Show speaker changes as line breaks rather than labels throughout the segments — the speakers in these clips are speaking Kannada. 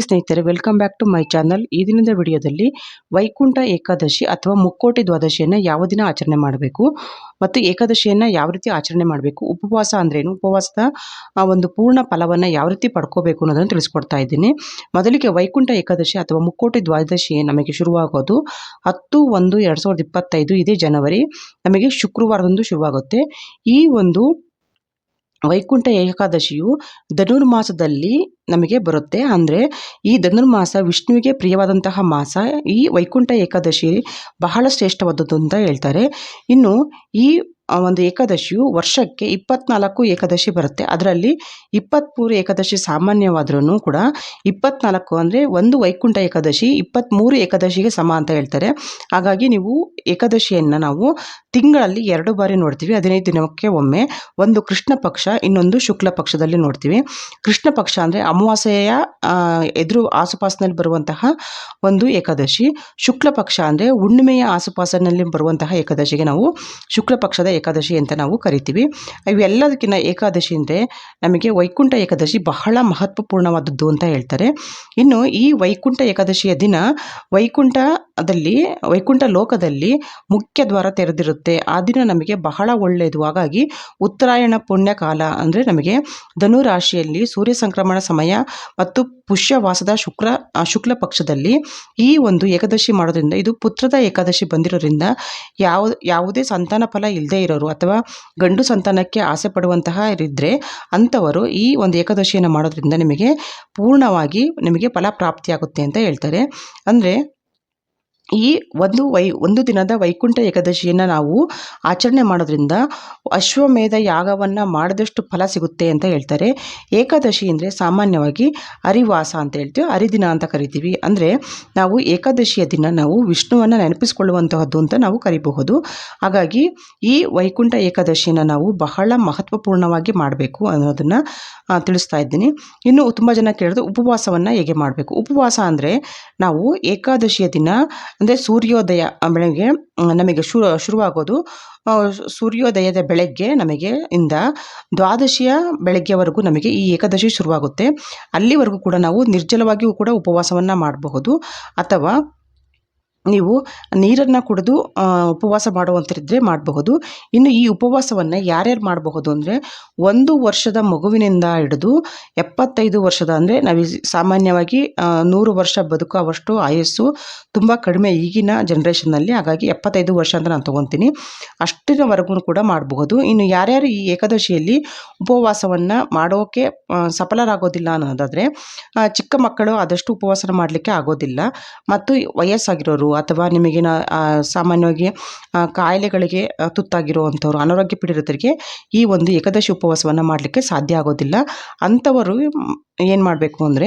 ಸ್ನೇಹಿತರೆ welcome back to my channel ಈ ದಿನದ ವಿಡಿಯೋದಲ್ಲಿ ವೈಕುಂಠ ಏಕಾದಶಿ ಅಥವಾ ಮುಕ್ಕೋಟಿ ದ್ವಾದಶಿಯನ್ನು ಯಾವ ದಿನ ಆಚರಣೆ ಮಾಡಬೇಕು ಮತ್ತು ಏಕಾದಶಿಯನ್ನು ಯಾವ ರೀತಿ ಆಚರಣೆ ಮಾಡಬೇಕು, ಉಪವಾಸ ಅಂದ್ರೇನು ಉಪವಾಸದ ಒಂದು ಪೂರ್ಣ ಫಲವನ್ನು ಯಾವ ರೀತಿ ಪಡ್ಕೋಬೇಕು ಅನ್ನೋದನ್ನು ತಿಳಿಸ್ಕೊಡ್ತಾ ಇದ್ದೀನಿ. ಮೊದಲಿಗೆ ವೈಕುಂಠ ಏಕಾದಶಿ ಅಥವಾ ಮುಕ್ಕೋಟಿ ದ್ವಾದಶಿ ನಮಗೆ ಶುರುವಾಗೋದು ಹತ್ತು ಒಂದು ಎರಡು ಸಾವಿರದ ಇಪ್ಪತ್ತೈದು ಇದೇ ಜನವರಿ. ನಮಗೆ ಶುಕ್ರವಾರದಂದು ಶುರುವಾಗುತ್ತೆ. ಈ ಒಂದು ವೈಕುಂಠ ಏಕಾದಶಿಯು ಧನುರ್ಮಾಸದಲ್ಲಿ ನಮಗೆ ಬರುತ್ತೆ. ಅಂದರೆ ಈ ಧನುರ್ಮಾಸ ವಿಷ್ಣುವಿಗೆ ಪ್ರಿಯವಾದಂತಹ ಮಾಸ ಈ ವೈಕುಂಠ ಏಕಾದಶಿ ಬಹಳ ಶ್ರೇಷ್ಠವಾದದ್ದು ಅಂತ ಹೇಳ್ತಾರೆ. ಇನ್ನು ಈ ಒಂದು ಏಕಾದಶಿಯು ವರ್ಷಕ್ಕೆ ಇಪ್ಪತ್ನಾಲ್ಕು ಏಕಾದಶಿ ಬರುತ್ತೆ. ಅದರಲ್ಲಿ ಇಪ್ಪತ್ತ್ಮೂರು ಏಕಾದಶಿ ಸಾಮಾನ್ಯವಾದ್ರೂ ಕೂಡ ಇಪ್ಪತ್ನಾಲ್ಕು ಅಂದರೆ ಒಂದು ವೈಕುಂಠ ಏಕಾದಶಿ ಇಪ್ಪತ್ತ್ಮೂರು ಏಕಾದಶಿಗೆ ಸಮ ಅಂತ ಹೇಳ್ತಾರೆ. ಹಾಗಾಗಿ ನೀವು ಏಕಾದಶಿಯನ್ನು ನಾವು ತಿಂಗಳಲ್ಲಿ ಎರಡು ಬಾರಿ ನೋಡ್ತೀವಿ. ಹದಿನೈದು ದಿನಕ್ಕೆ ಒಮ್ಮೆ ಒಂದು ಕೃಷ್ಣ ಪಕ್ಷ, ಇನ್ನೊಂದು ಶುಕ್ಲ ಪಕ್ಷದಲ್ಲಿ ನೋಡ್ತೀವಿ. ಕೃಷ್ಣ ಪಕ್ಷ ಅಂದರೆ ಅಮಾವಾಸ್ಯೆಯ ಎದುರು ಆಸುಪಾಸಿನಲ್ಲಿ ಬರುವಂತಹ ಒಂದು ಏಕಾದಶಿ. ಶುಕ್ಲ ಪಕ್ಷ ಅಂದರೆ ಹುಣ್ಣಿಮೆಯ ಆಸುಪಾಸಿನಲ್ಲಿ ಬರುವಂತಹ ಏಕಾದಶಿಗೆ ನಾವು ಶುಕ್ಲ ಪಕ್ಷದ ಏಕಾದಶಿ ಅಂತ ನಾವು ಕರಿತೀವಿ. ಇವೆಲ್ಲದಕ್ಕಿಂತ ಏಕಾದಶಿ ಅಂದರೆ ನಮಗೆ ವೈಕುಂಠ ಏಕಾದಶಿ ಬಹಳ ಮಹತ್ವಪೂರ್ಣವಾದದ್ದು ಅಂತ ಹೇಳ್ತಾರೆ. ಇನ್ನು ಈ ವೈಕುಂಠ ಏಕಾದಶಿಯ ದಿನ ವೈಕುಂಠದಲ್ಲಿ ವೈಕುಂಠ ಲೋಕದಲ್ಲಿ ಮುಖ್ಯ ದ್ವಾರ ತೆರೆದಿರುತ್ತೆ. ಆ ದಿನ ನಮಗೆ ಬಹಳ ಒಳ್ಳೆಯದು. ಹಾಗಾಗಿ ಉತ್ತರಾಯಣ ಪುಣ್ಯ ಕಾಲ ಅಂದರೆ ನಮಗೆ ಧನು ರಾಶಿಯಲ್ಲಿ ಸೂರ್ಯ ಸಂಕ್ರಮಣ ಸಮಯ ಮತ್ತು ಪುಷ್ಯವಾಸದ ಶುಕ್ರ ಶುಕ್ಲ ಪಕ್ಷದಲ್ಲಿ ಈ ಒಂದು ಏಕಾದಶಿ ಮಾಡೋದ್ರಿಂದ, ಇದು ಪುತ್ರದ ಏಕಾದಶಿ ಬಂದಿರೋದ್ರಿಂದ ಯಾವ, ಯಾವುದೇ ಸಂತಾನ ಫಲ ಇಲ್ಲದೆ ಇರೋರು ಅಥವಾ ಗಂಡು ಸಂತಾನಕ್ಕೆ ಆಸೆ ಪಡುವಂತಹ ಇದ್ದರೆ ಅಂಥವರು ಈ ಒಂದು ಏಕಾದಶಿಯನ್ನು ಮಾಡೋದ್ರಿಂದ ನಿಮಗೆ ಪೂರ್ಣವಾಗಿ ನಿಮಗೆ ಫಲ ಪ್ರಾಪ್ತಿಯಾಗುತ್ತೆ ಅಂತ ಹೇಳ್ತಾರೆ. ಅಂದರೆ ಈ ಒಂದು ವೈ, ಒಂದು ದಿನದ ವೈಕುಂಠ ಏಕಾದಶಿಯನ್ನು ನಾವು ಆಚರಣೆ ಮಾಡೋದ್ರಿಂದ ಅಶ್ವಮೇಧ ಯಾಗವನ್ನು ಮಾಡಿದಷ್ಟು ಫಲ ಸಿಗುತ್ತೆ ಅಂತ ಹೇಳ್ತಾರೆ. ಏಕಾದಶಿ ಅಂದರೆ ಸಾಮಾನ್ಯವಾಗಿ ಹರಿವಾಸ ಅಂತ ಹೇಳ್ತೀವಿ ಹರಿದಿನ ಅಂತ ಕರಿತೀವಿ. ಅಂದರೆ ನಾವು ಏಕಾದಶಿಯ ದಿನ ನಾವು ವಿಷ್ಣುವನ್ನು ನೆನಪಿಸಿಕೊಳ್ಳುವಂತಹದ್ದು ಅಂತ ನಾವು ಕರಿಬಹುದು. ಹಾಗಾಗಿ ಈ ವೈಕುಂಠ ಏಕಾದಶಿನ ನಾವು ಬಹಳ ಮಹತ್ವಪೂರ್ಣವಾಗಿ ಮಾಡಬೇಕು ಅನ್ನೋದನ್ನು ತಿಳಿಸ್ತಾ ಇದ್ದೀನಿ. ಇನ್ನು ತುಂಬ ಜನ ಕೇಳಿದ್ರು ಉಪವಾಸವನ್ನು ಹೇಗೆ ಮಾಡಬೇಕು? ಉಪವಾಸ ಅಂದರೆ ನಾವು ಏಕಾದಶಿಯ ದಿನ ಅಂದರೆ ಸೂರ್ಯೋದಯ ಬೆಳಗ್ಗೆ ನಮಗೆ ಶುರು, ಶುರುವಾಗೋದು ಸೂರ್ಯೋದಯದ ಬೆಳಗ್ಗೆ ನಮಗೆ ಇಂದ ದ್ವಾದಶಿಯ ಬೆಳಗ್ಗೆವರೆಗೂ ನಮಗೆ ಈ ಏಕಾದಶಿ ಶುರುವಾಗುತ್ತೆ. ಅಲ್ಲಿವರೆಗೂ ಕೂಡ ನಾವು ನಿರ್ಜಲವಾಗಿಯೂ ಕೂಡ ಉಪವಾಸವನ್ನು ಮಾಡಬಹುದು. ಅಥವಾ ನೀವು ನೀರನ್ನು ಕುಡಿದು ಉಪವಾಸ ಮಾಡುವಂಥದ್ದಿದ್ದರೆ ಮಾಡಬಹುದು. ಇನ್ನು ಈ ಉಪವಾಸವನ್ನು ಯಾರ್ಯಾರು ಮಾಡಬಹುದು ಅಂದರೆ, ಒಂದು ವರ್ಷದ ಮಗುವಿನಿಂದ ಹಿಡಿದು ಎಪ್ಪತ್ತೈದು ವರ್ಷದ ಅಂದರೆ ನಾವು ಸಾಮಾನ್ಯವಾಗಿ ನೂರು ವರ್ಷ ಬದುಕುವಷ್ಟು ಆಯಸ್ಸು ತುಂಬ ಕಡಿಮೆ ಈಗಿನ ಜನ್ರೇಷನ್ನಲ್ಲಿ ಹಾಗಾಗಿ ಎಪ್ಪತ್ತೈದು ವರ್ಷ ಅಂತ ನಾನು ತೊಗೊತೀನಿ. ಅಷ್ಟಿನವರೆಗೂ ಕೂಡ ಮಾಡಬಹುದು. ಇನ್ನು ಯಾರ್ಯಾರು ಈ ಏಕಾದಶಿಯಲ್ಲಿ ಉಪವಾಸವನ್ನು ಮಾಡೋಕ್ಕೆ ಸಫಲರಾಗೋದಿಲ್ಲ ಅನ್ನೋದಾದರೆ ಚಿಕ್ಕ ಮಕ್ಕಳು ಆದಷ್ಟು ಉಪವಾಸನ ಮಾಡಲಿಕ್ಕೆ ಆಗೋದಿಲ್ಲ. ಮತ್ತು ವಯಸ್ಸಾಗಿರೋರು ಅಥವಾ ನಿಮಗೆ ಸಾಮಾನ್ಯವಾಗಿ ಕಾಯಿಲೆಗಳಿಗೆ ತುತ್ತಾಗಿರುವಂಥವ್ರು, ಅನಾರೋಗ್ಯ ಪೀಡಿತರಿಗೆ ಈ ಒಂದು ಏಕಾದಶಿ ಉಪವಾಸವನ್ನು ಮಾಡಲಿಕ್ಕೆ ಸಾಧ್ಯ ಆಗೋದಿಲ್ಲ. ಅಂಥವರು ಏನು ಮಾಡಬೇಕು ಅಂದರೆ,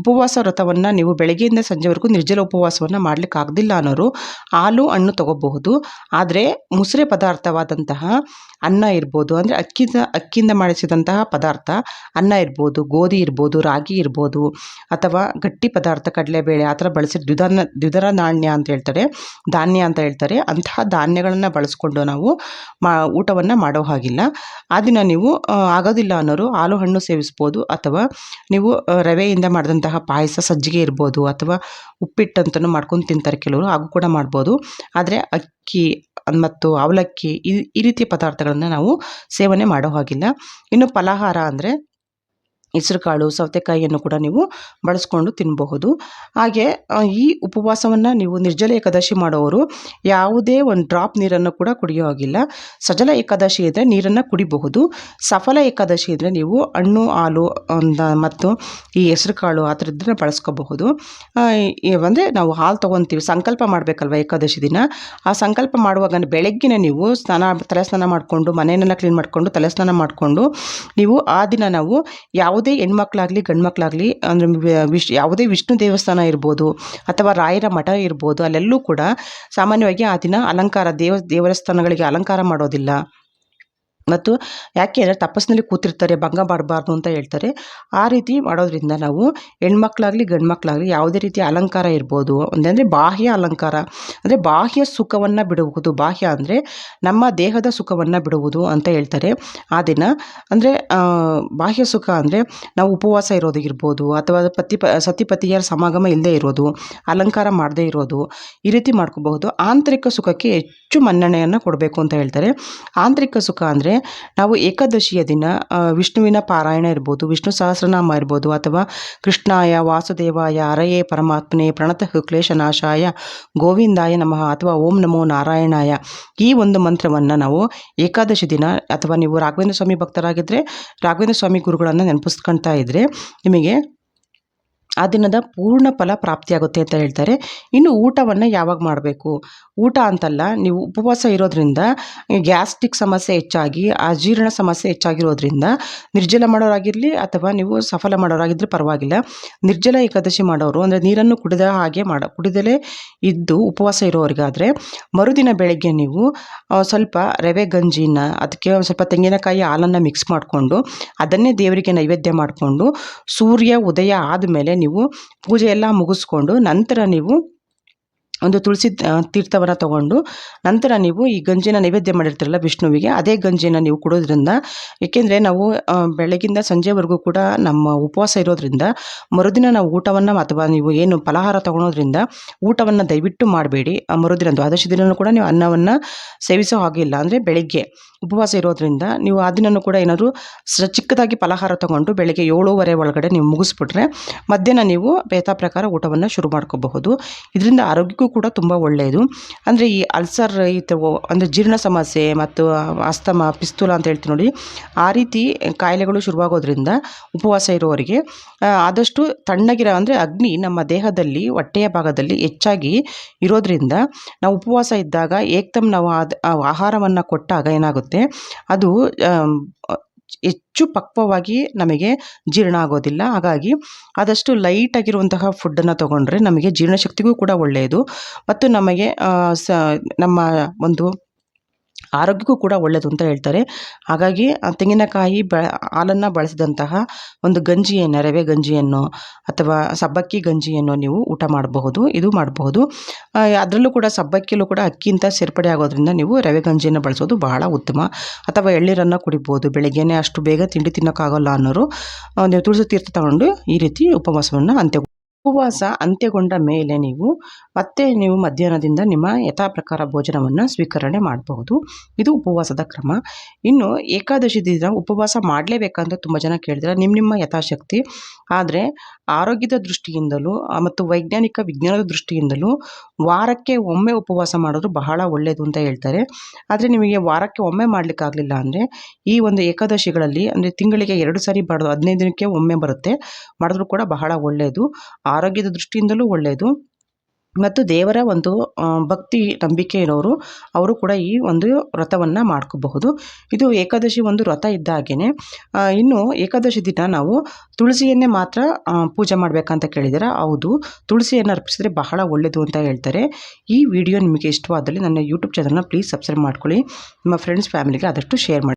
ಉಪವಾಸ ವ್ರತವನ್ನು ನೀವು ಬೆಳಗ್ಗೆಯಿಂದ ಸಂಜೆವರೆಗೂ ನಿರ್ಜಲ ಉಪವಾಸವನ್ನು ಮಾಡಲಿಕ್ಕೆ ಆಗದಿಲ್ಲ ಅನ್ನೋರು ಹಾಲು, ಹಣ್ಣು ತಗೋಬಹುದು. ಆದರೆ ಮುಸುರೆ ಪದಾರ್ಥವಾದಂತಹ ಅನ್ನ ಇರ್ಬೋದು, ಅಂದರೆ ಅಕ್ಕಿದ, ಅಕ್ಕಿಯಿಂದ ಮಾಡಿಸಿದಂತಹ ಪದಾರ್ಥ, ಅನ್ನ ಇರ್ಬೋದು, ಗೋಧಿ ಇರ್ಬೋದು, ರಾಗಿ ಇರ್ಬೋದು, ಅಥವಾ ಗಟ್ಟಿ ಪದಾರ್ಥ, ಕಡಲೆಬೇಳೆ, ಆ ಥರ ಬಳಸಿ ದ್ವಿಧಾನ ದ್ವಿದರ ನಾಣ್ಯ ಅಂತ ಹೇಳ್ತಾರೆ, ಧಾನ್ಯ ಅಂತ ಹೇಳ್ತಾರೆ. ಅಂತಹ ಧಾನ್ಯಗಳನ್ನು ಬಳಸ್ಕೊಂಡು ನಾವು ಮಾ, ಊಟವನ್ನು ಮಾಡೋ ಹಾಗಿಲ್ಲ. ಆ ದಿನ ನೀವು ಆಗೋದಿಲ್ಲ ಅನ್ನೋರು ಹಾಲು ಹಣ್ಣು ಸೇವಿಸ್ಬೋದು ಅಥವಾ ನೀವು ರವೆಯಿಂದ ಮಾಡಿದಂತಹ ಪಾಯಸ ಸಜ್ಜಿಗೆ ಇರ್ಬೋದು ಅಥವಾ ಉಪ್ಪಿಟ್ಟು ಅಂತಲೂ ಮಾಡ್ಕೊಂಡು ತಿಂತಾರೆ ಕೆಲವರು, ಹಾಗೂ ಕೂಡ ಮಾಡ್ಬೋದು. ಆದರೆ ಅಕ್ಕಿ ಮತ್ತು ಅವಲಕ್ಕಿ ಈ ಈ ರೀತಿಯ ಪದಾರ್ಥಗಳನ್ನು ನಾವು ಸೇವನೆ ಮಾಡೋ ಹಾಗಿಲ್ಲ. ಇನ್ನು ಫಲಾಹಾರ ಅಂದರೆ ಹೆಸರುಕಾಳು, ಸೌತೆಕಾಯಿಯನ್ನು ಕೂಡ ನೀವು ಬಳಸ್ಕೊಂಡು ತಿನ್ನಬಹುದು ಹಾಗೆ ಈ ಉಪವಾಸವನ್ನು ನೀವು ನಿರ್ಜಲ ಏಕಾದಶಿ ಮಾಡೋರು ಯಾವುದೇ ಒಂದು ಡ್ರಾಪ್ ನೀರನ್ನು ಕೂಡ ಕುಡಿಯೋ ಹಾಗಿಲ್ಲ. ಸಜಲ ಏಕಾದಶಿ ಇದ್ದರೆ ನೀರನ್ನು ಕುಡಿಬಹುದು. ಸಫಲ ಏಕಾದಶಿ ಇದ್ದರೆ ನೀವು ಹಣ್ಣು, ಹಾಲು ಮತ್ತು ಈ ಹೆಸರುಕಾಳು ಆ ಥರದ್ದನ್ನು ಬಳಸ್ಕೋಬಹುದು. ಅಂದರೆ ನಾವು ಹಾಲು ತೊಗೊತೀವಿ. ಸಂಕಲ್ಪ ಮಾಡಬೇಕಲ್ವ ಏಕಾದಶಿ ದಿನ? ಆ ಸಂಕಲ್ಪ ಮಾಡುವಾಗ ಬೆಳಗ್ಗಿನ ನೀವು ಸ್ನಾನ, ತಲೆ ಸ್ನಾನ ಮಾಡಿಕೊಂಡು ಮನೆಯನ್ನು ಕ್ಲೀನ್ ಮಾಡಿಕೊಂಡು ತಲೆ ಸ್ನಾನ ಮಾಡಿಕೊಂಡು ನೀವು ಆ ದಿನ ನಾವು ಯಾವ ಯಾವುದೇ ಹೆಣ್ಮಕ್ಳಾಗಲಿ ಗಂಡು ಮಕ್ಕಳಾಗಲಿ ಅಂದರೆ ವಿಶ್, ಯಾವುದೇ ವಿಷ್ಣು ದೇವಸ್ಥಾನ ಇರ್ಬೋದು, ಅಥವಾ ರಾಯರ ಮಠ ಇರ್ಬೋದು, ಅಲ್ಲೆಲ್ಲೂ ಕೂಡ ಸಾಮಾನ್ಯವಾಗಿ ಆ ದಿನ ಅಲಂಕಾರ ದೇವ, ದೇವಸ್ಥಾನಗಳಿಗೆ ಅಲಂಕಾರ ಮಾಡೋದಿಲ್ಲ. ಮತ್ತು ಯಾಕೆ ಅಂದರೆ ತಪಸ್ಸಿನಲ್ಲಿ ಕೂತಿರ್ತಾರೆ, ಭಂಗ ಮಾಡಬಾರ್ದು ಅಂತ ಹೇಳ್ತಾರೆ. ಆ ರೀತಿ ಮಾಡೋದ್ರಿಂದ ನಾವು ಹೆಣ್ಮಕ್ಳಾಗಲಿ ಗಂಡು ಯಾವುದೇ ರೀತಿ ಅಲಂಕಾರ ಇರ್ಬೋದು. ಅಂದರೆ ಬಾಹ್ಯ ಅಲಂಕಾರ. ಅಂದರೆ ಬಾಹ್ಯ ಸುಖವನ್ನು ಬಿಡುವುದು. ಬಾಹ್ಯ ಅಂದರೆ ನಮ್ಮ ದೇಹದ ಸುಖವನ್ನು ಬಿಡುವುದು ಅಂತ ಹೇಳ್ತಾರೆ. ಆ ದಿನ ಅಂದರೆ ಬಾಹ್ಯ ಸುಖ ಅಂದರೆ ನಾವು ಉಪವಾಸ ಇರೋದು ಅಥವಾ ಪತಿ ಪ ಸತಿಪತಿಯರ ಸಮಾಗಮ ಇಲ್ಲದೆ ಇರೋದು, ಅಲಂಕಾರ ಮಾಡದೇ ಇರೋದು, ಈ ರೀತಿ ಮಾಡ್ಕೋಬಹುದು. ಆಂತರಿಕ ಸುಖಕ್ಕೆ ಹೆಚ್ಚು ಮನ್ನಣೆಯನ್ನು ಕೊಡಬೇಕು ಅಂತ ಹೇಳ್ತಾರೆ. ಆಂತರಿಕ ಸುಖ ಅಂದರೆ ನಾವು ಏಕಾದಶಿಯ ದಿನ ವಿಷ್ಣುವಿನ ಪಾರಾಯಣ ಇರ್ಬೋದು, ವಿಷ್ಣು ಸಹಸ್ರನಾಮ ಇರ್ಬೋದು, ಅಥವಾ ಕೃಷ್ಣಾಯ, ವಾಸುದೇವಾಯ, ಅರಯೇ ಪರಮಾತ್ಮನೆ, ಪ್ರಣತ ಕ್ಲೇಶನಾಶಾಯ, ಗೋವಿಂದಾಯ ನಮಃ, ಅಥವಾ ಓಂ ನಮೋ ನಾರಾಯಣಾಯ, ಈ ಒಂದು ಮಂತ್ರವನ್ನು ನಾವು ಏಕಾದಶಿ ದಿನ ಅಥವಾ ನೀವು ರಾಘವೇಂದ್ರ ಸ್ವಾಮಿ ಭಕ್ತರಾಗಿದ್ದರೆ ರಾಘವೇಂದ್ರ ಸ್ವಾಮಿ ಗುರುಗಳನ್ನು ನೆನಪಿಸ್ಕೊಳ್ತಾ ಇದ್ದರೆ ನಿಮಗೆ ಆ ದಿನದ ಪೂರ್ಣ ಫಲ ಪ್ರಾಪ್ತಿಯಾಗುತ್ತೆ ಅಂತ ಹೇಳ್ತಾರೆ. ಇನ್ನು ಊಟವನ್ನು ಯಾವಾಗ ಮಾಡಬೇಕು? ಊಟ ಅಂತಲ್ಲ, ನೀವು ಉಪವಾಸ ಇರೋದ್ರಿಂದ ಗ್ಯಾಸ್ಟ್ರಿಕ್ ಸಮಸ್ಯೆ ಹೆಚ್ಚಾಗಿ ಅಜೀರ್ಣ ಸಮಸ್ಯೆ ಹೆಚ್ಚಾಗಿರೋದ್ರಿಂದ ನಿರ್ಜಲ ಮಾಡೋರಾಗಿರಲಿ ಅಥವಾ ನೀವು ಸಫಲ ಮಾಡೋರಾಗಿದ್ದರೆ ಪರವಾಗಿಲ್ಲ. ನಿರ್ಜಲ ಏಕಾದಶಿ ಮಾಡೋರು, ಅಂದರೆ ನೀರನ್ನು ಕುಡಿದ ಹಾಗೆ ಮಾಡ, ಕುಡಿದಲೇ ಇದ್ದು ಉಪವಾಸ ಇರೋರಿಗಾದರೆ ಮರುದಿನ ಬೆಳಗ್ಗೆ ನೀವು ಸ್ವಲ್ಪ ರವೆ ಗಂಜಿನ, ಅದಕ್ಕೆ ಸ್ವಲ್ಪ ತೆಂಗಿನಕಾಯಿ ಹಾಲನ್ನು ಮಿಕ್ಸ್ ಮಾಡಿಕೊಂಡು ಅದನ್ನೇ ದೇವರಿಗೆ ನೈವೇದ್ಯ ಮಾಡಿಕೊಂಡು ಸೂರ್ಯ ಉದಯ ಆದಮೇಲೆ ನೀವು ಪೂಜೆ ಎಲ್ಲ ಮುಗಿಸ್ಕೊಂಡು ನಂತರ ನೀವು ಒಂದು ತುಳಸಿ ತೀರ್ಥವನ್ನು ತಗೊಂಡು ನಂತರ ನೀವು ಈ ಗಂಜಿನ ನೈವೇದ್ಯ ಮಾಡಿರ್ತೀರಲ್ಲ ವಿಷ್ಣುವಿಗೆ, ಅದೇ ಗಂಜಿನ ನೀವು ಕೊಡೋದ್ರಿಂದ, ಏಕೆಂದರೆ ನಾವು ಬೆಳಗಿಂದ ಸಂಜೆವರೆಗೂ ಕೂಡ ನಮ್ಮ ಉಪವಾಸ ಇರೋದ್ರಿಂದ, ಮರುದಿನ ನಾವು ಊಟವನ್ನು ಅಥವಾ ನೀವು ಏನು ಫಲಹಾರ ತಗೊಳೋದ್ರಿಂದ ಊಟವನ್ನು ದಯವಿಟ್ಟು ಮಾಡಬೇಡಿ. ಮರುದಿನ ದ್ವಾದಶಿ ದಿನವೂ ಕೂಡ ನೀವು ಅನ್ನವನ್ನು ಸೇವಿಸೋ ಹಾಗಿಲ್ಲ ಅಂದರೆ ಬೆಳಿಗ್ಗೆ ಉಪವಾಸ ಇರೋದ್ರಿಂದ ನೀವು ಆ ಕೂಡ ಏನಾದರೂ ಸ, ಚಿಕ್ಕದಾಗಿ ಫಲಹಾರ ತಗೊಂಡು ಬೆಳಗ್ಗೆ ಏಳೂವರೆ ಒಳಗಡೆ ನೀವು ಮುಗಿಸ್ಬಿಟ್ರೆ ಮಧ್ಯಾಹ್ನ ನೀವು ಬೇತಾ ಪ್ರಕಾರ ಊಟವನ್ನು ಶುರು ಮಾಡ್ಕೋಬಹುದು. ಇದರಿಂದ ಆರೋಗ್ಯಕ್ಕೂ ಕೂಡ ತುಂಬ ಒಳ್ಳೆಯದು ಅಂದರೆ ಈ ಅಲ್ಸರ್ ಈ ಅಂದರೆ ಜೀರ್ಣ ಸಮಸ್ಯೆ ಮತ್ತು ಅಸ್ತಮ ಪಿಸ್ತೂಲ ಅಂತ ಹೇಳ್ತೀವಿ ನೋಡಿ, ಆ ರೀತಿ ಕಾಯಿಲೆಗಳು ಶುರುವಾಗೋದ್ರಿಂದ ಉಪವಾಸ ಇರುವವರಿಗೆ ಆದಷ್ಟು ತಣ್ಣಗಿರೋ ಅಂದರೆ ಅಗ್ನಿ ನಮ್ಮ ದೇಹದಲ್ಲಿ, ಹೊಟ್ಟೆಯ ಭಾಗದಲ್ಲಿ ಹೆಚ್ಚಾಗಿ ಇರೋದ್ರಿಂದ ನಾವು ಉಪವಾಸ ಇದ್ದಾಗ ಏಕ್ತಮ್ ನಾವು ಆಹಾರವನ್ನು ಕೊಟ್ಟಾಗ ಏನಾಗುತ್ತೆ? ಅದು ಹೆಚ್ಚು ಪಕ್ವವಾಗಿ ನಮಗೆ ಜೀರ್ಣ ಆಗೋದಿಲ್ಲ. ಹಾಗಾಗಿ ಆದಷ್ಟು ಲೈಟಾಗಿರುವಂತಹ ಫುಡ್ಡನ್ನು ತೊಗೊಂಡ್ರೆ ನಮಗೆ ಜೀರ್ಣಶಕ್ತಿಗೂ ಕೂಡ ಒಳ್ಳೆಯದು. ಮತ್ತು ನಮಗೆ ಸ, ನಮ್ಮ ಒಂದು ಆರೋಗ್ಯಕ್ಕೂ ಕೂಡ ಒಳ್ಳೆಯದು ಅಂತ ಹೇಳ್ತಾರೆ. ಹಾಗಾಗಿ ತೆಂಗಿನಕಾಯಿ ಬ, ಹಾಲನ್ನು ಬಳಸಿದಂತಹ ಒಂದು ಗಂಜಿಯನ್ನು, ರವೆ ಗಂಜಿಯನ್ನು ಅಥವಾ ಸಬ್ಬಕ್ಕಿ ಗಂಜಿಯನ್ನು ನೀವು ಊಟ ಮಾಡಬಹುದು, ಇದು ಮಾಡಬಹುದು. ಅದರಲ್ಲೂ ಕೂಡ ಸಬ್ಬಕ್ಕಿಯಲ್ಲೂ ಕೂಡ ಅಕ್ಕಿಂತ ಸೇರ್ಪಡೆ ಆಗೋದ್ರಿಂದ ನೀವು ರವೆ ಗಂಜಿಯನ್ನು ಬಳಸೋದು ಬಹಳ ಉತ್ತಮ. ಅಥವಾ ಎಳ್ನೀರನ್ನು ಕುಡಿಬೋದು ಬೆಳಗ್ಗೆನೇ ಅಷ್ಟು ಬೇಗ ತಿಂಡಿ ತಿನ್ನೋಕ್ಕಾಗಲ್ಲ ಅನ್ನೋರು ನೀವು ತುಳಸಿ ತೀರ್ಥ ತಗೊಂಡು ಈ ರೀತಿ ಉಪವಾಸವನ್ನು ಅಂತ್ಯ ಉಪವಾಸ ಅಂತ್ಯಗೊಂಡ ಮೇಲೆ ನೀವು ಮತ್ತೆ ನೀವು ಮಧ್ಯಾಹ್ನದಿಂದ ನಿಮ್ಮ ಯಥಾ ಪ್ರಕಾರ ಭೋಜನವನ್ನು ಸ್ವೀಕರಣೆ ಮಾಡಬಹುದು. ಇದು ಉಪವಾಸದ ಕ್ರಮ. ಇನ್ನು ಏಕಾದಶಿ ದಿನ ಉಪವಾಸ ಮಾಡಲೇಬೇಕಂತ ತುಂಬ ಜನ ಕೇಳಿದ್ರೆ ನಿಮ್ಮ ನಿಮ್ಮ ಯಥಾಶಕ್ತಿ. ಆದರೆ ಆರೋಗ್ಯದ ದೃಷ್ಟಿಯಿಂದಲೂ ಮತ್ತು ವೈಜ್ಞಾನಿಕ ವಿಜ್ಞಾನದ ದೃಷ್ಟಿಯಿಂದಲೂ ವಾರಕ್ಕೆ ಒಮ್ಮೆ ಉಪವಾಸ ಮಾಡೋದು ಬಹಳ ಒಳ್ಳೆಯದು ಅಂತ ಹೇಳ್ತಾರೆ. ಆದರೆ ನಿಮಗೆ ವಾರಕ್ಕೆ ಒಮ್ಮೆ ಮಾಡಲಿಕ್ಕಾಗಲಿಲ್ಲ ಅಂದರೆ ಈ ಒಂದು ಏಕಾದಶಿಗಳಲ್ಲಿ, ಅಂದರೆ ತಿಂಗಳಿಗೆ ಎರಡು ಸಾರಿ ಮಾಡೋದು ಹದಿನೈದು ದಿನಕ್ಕೆ ಒಮ್ಮೆ ಬರುತ್ತೆ. ಮಾಡಿದ್ರು ಕೂಡ ಬಹಳ ಒಳ್ಳೆಯದು ಆರೋಗ್ಯದ ದೃಷ್ಟಿಯಿಂದಲೂ ಒಳ್ಳೆಯದು. ಮತ್ತು ದೇವರ ಒಂದು ಭಕ್ತಿ, ನಂಬಿಕೆ ಇರೋರು, ಅವರು ಕೂಡ ಈ ಒಂದು ವ್ರತವನ್ನು ಮಾಡ್ಕೋಬಹುದು. ಇದು ಏಕಾದಶಿ ಒಂದು ವ್ರತ ಇದ್ದ ಹಾಗೆಯೇ ಇನ್ನು ಏಕಾದಶಿ ದಿನ ನಾವು ತುಳಸಿಯನ್ನೇ ಮಾತ್ರ ಪೂಜೆ ಮಾಡಬೇಕಂತ ಕೇಳಿದರೆ ಹೌದು, ತುಳಸಿಯನ್ನು ಅರ್ಪಿಸಿದ್ರೆ ಬಹಳ ಒಳ್ಳೆಯದು ಅಂತ ಹೇಳ್ತಾರೆ. ಈ ವಿಡಿಯೋ ನಿಮಗೆ ಇಷ್ಟವಾದಲ್ಲಿ ನನ್ನ ಯೂಟ್ಯೂಬ್ ಚಾನಲ್ನ ಪ್ಲೀಸ್ ಸಬ್ಸ್ಕ್ರೈಬ್ ಮಾಡ್ಕೊಳ್ಳಿ. ನಿಮ್ಮ ಫ್ರೆಂಡ್ಸ್, ಫ್ಯಾಮಿಲಿಗೆ ಆದಷ್ಟು ಶೇರ್ ಮಾಡಿ.